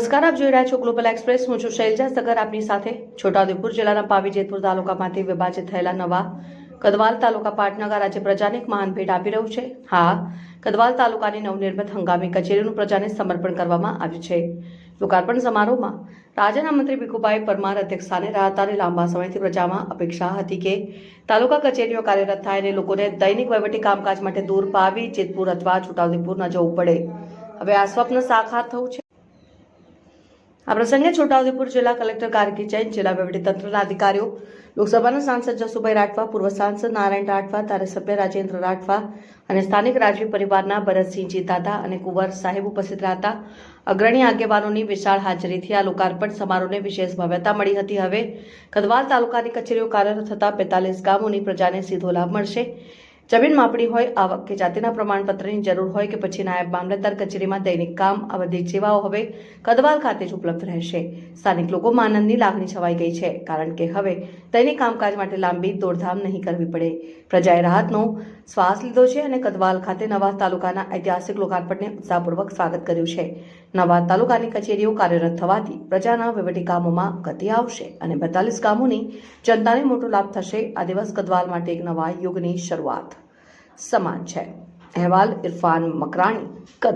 નમસ્કાર, આપ જોઈ રહ્યા છો ગ્લોબલ એક્સપ્રેસ હું છું શૈલજા સગર. આપની સાથે છોટાઉદેપુર જિલ્લાના પાવી જેતપુર તાલુકામાંથી વિભાજિત થયેલા નવા કદવાલ તાલુકા પાટનગર આજે પ્રજાને એક મહાન ભેટ આપી રહ્યું છે. હા, કદવાલ તાલુકાની નવનિર્મિત હંગામી કચેરીનું પ્રજાને સમર્પણ કરવામાં આવ્યું છે. લોકાર્પણ સમારોહમાં રાજ્યના મંત્રી ભીખુભાઈ પરમાર અધ્યક્ષસ્થાને રહ્યા હતા અને લાંબા સમયથી પ્રજામાં અપેક્ષા હતી કે તાલુકા કચેરીઓ કાર્યરત થાય અને લોકોને દૈનિક વહીવટી કામકાજ માટે દૂર પાવી, જેતપુર અથવા છોટાઉદેપુર ન જવું પડે. હવે આ સ્વપ્ન સાકાર થયું છે. આ પ્રસંગે છોટાઉદેપુર જિલ્લા કલેક્ટર ગાર્ગી જૈન જિલ્લા વહીવટીતંત્રના અધિકારીઓ, લોકસભાના સાંસદ જસુભાઈ રાઠવા, પૂર્વ સાંસદ નારાયણ રાઠવા, ધારાસભ્ય રાજેન્દ્ર રાઠવા અને સ્થાનિક રાજવી પરિવારના ભરતસિંહજી દાદા અને કુંવર સાહેબ ઉપસ્થિત રહ્યા અગ્રણી આગેવાનોની વિશાળ હાજરીથી આ લોકાર્પણ સમારોહને વિશેષ ભવ્યતા મળી હતી. હવે કદવાલ તાલુકાની કચેરીઓ કાર્યરત થતા બેતાલીસ ગામોની પ્રજાને સીધો લાભ મળશે. જમીન માપણી હોય, આવક કે જાતિના પ્રમાણપત્રની જરૂર હોય કે પછી નાયબ મામલતદાર કચેરીમાં દૈનિક કામ આ બધી સેવાઓ હવે કદવાલ ખાતે જ ઉપલબ્ધ રહેશે. સ્થાનિક લોકોમાં આનંદની લાગણી છવાઈ ગઈ છે, કારણ કે હવે દૈનિક કામકાજ માટે લાંબી દોડધામ નહીં કરવી પડે. પ્રજાએ રાહતનો શ્વાસ લીધો છે અને કદવાલ ખાતે નવા તાલુકાના ઐતિહાસિક લોકાર્પણને ઉત્સાહપૂર્વક સ્વાગત કર્યું છે. નવા તાલુકાની કચેરીઓ કાર્યરત થવાથી પ્રજાના વહીવટી કામોમાં ગતિ આવશે અને બેતાલીસ ગામોની જનતાને મોટો લાભ થશે. આ દિવસ કદવાલ માટે એક નવા યુગની શરૂઆત. સમાન છે. અહેવાલ ઇરફાન મકરાણી કદવાલ